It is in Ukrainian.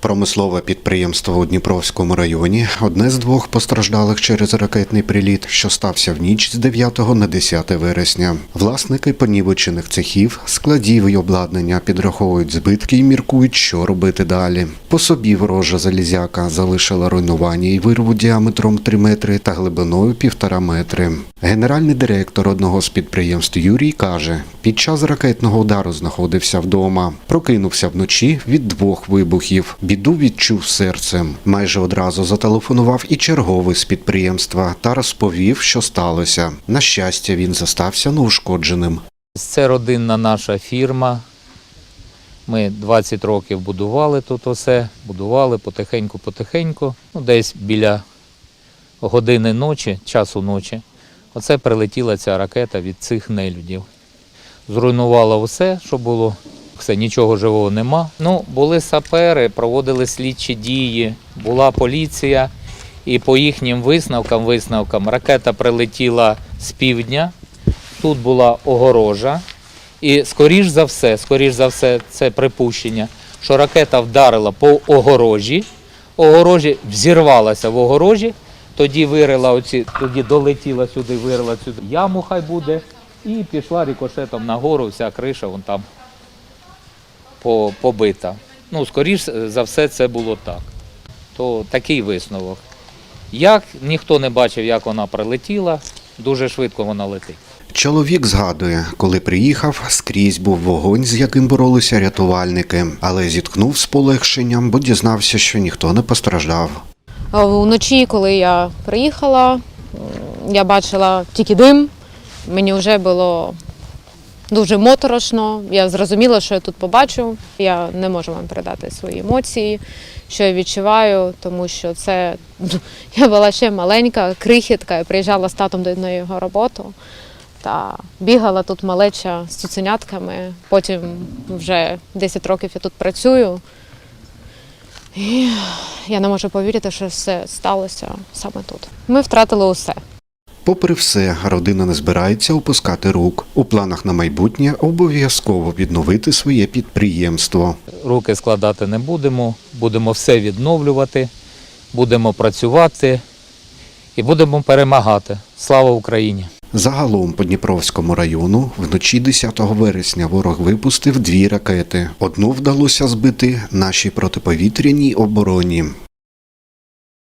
Промислове підприємство у Дніпровському районі одне з двох постраждалих через ракетний приліт, що стався в ніч з 9 на 10 вересня. Власники понівечених цехів, складів і обладнання підраховують збитки і міркують, що робити далі. По собі ворожа залізяка залишила руйнування і вирву діаметром 3 метри та глибиною 1,5 метри. Генеральний директор одного з підприємств Юрій каже, під час ракетного удару знаходився вдома. Прокинувся вночі від двох вибухів. Біду відчув серцем. Майже одразу зателефонував і черговий з підприємства та розповів, що сталося. На щастя, він зостався неушкодженим. Це родинна наша фірма. Ми 20 років будували тут усе, будували потихеньку-потихеньку. Ну, десь біля години ночі, часу ночі, оце прилетіла ця ракета від цих нелюдів. Зруйнувала все, що було. Все, нічого живого нема. Ну, були сапери, проводили слідчі дії, була поліція, і по їхнім висновкам, висновкам ракета прилетіла з півдня. Тут була огорожа. І скоріш за все, скоріш за все, це припущення, що ракета вдарила по огорожі, огорожі взірвалася в огорожі, тоді вирила оці, тоді долетіла сюди, вирила сюди яму, хай буде, і пішла рикошетом нагору, вся криша вон там побита. Ну, скоріш за все, це було так. То такий висновок. Як ніхто не бачив, як вона прилетіла, дуже швидко вона летить. Чоловік згадує, коли приїхав, скрізь був вогонь, з яким боролися рятувальники, але зіткнув з полегшенням, бо дізнався, що ніхто не постраждав. А Вночі, коли я приїхала, я бачила тільки дим. Мені вже було дуже моторошно. Я зрозуміла, що я тут побачу. Я не можу вам передати свої емоції, що я відчуваю, тому що це я була ще маленька, крихітка, я приїжджала з татом до його роботу. Та бігала тут малеча з цуценятками. Потім вже 10 років я тут працюю. І я не можу повірити, що все сталося саме тут. Ми втратили усе. Попри все, родина не збирається опускати рук. У планах на майбутнє обов'язково відновити своє підприємство. руки складати не будемо, будемо все відновлювати, будемо працювати і будемо перемагати. Слава Україні! Загалом по Дніпровському району вночі 10 вересня ворог випустив дві ракети. Одну вдалося збити нашій протиповітряній обороні.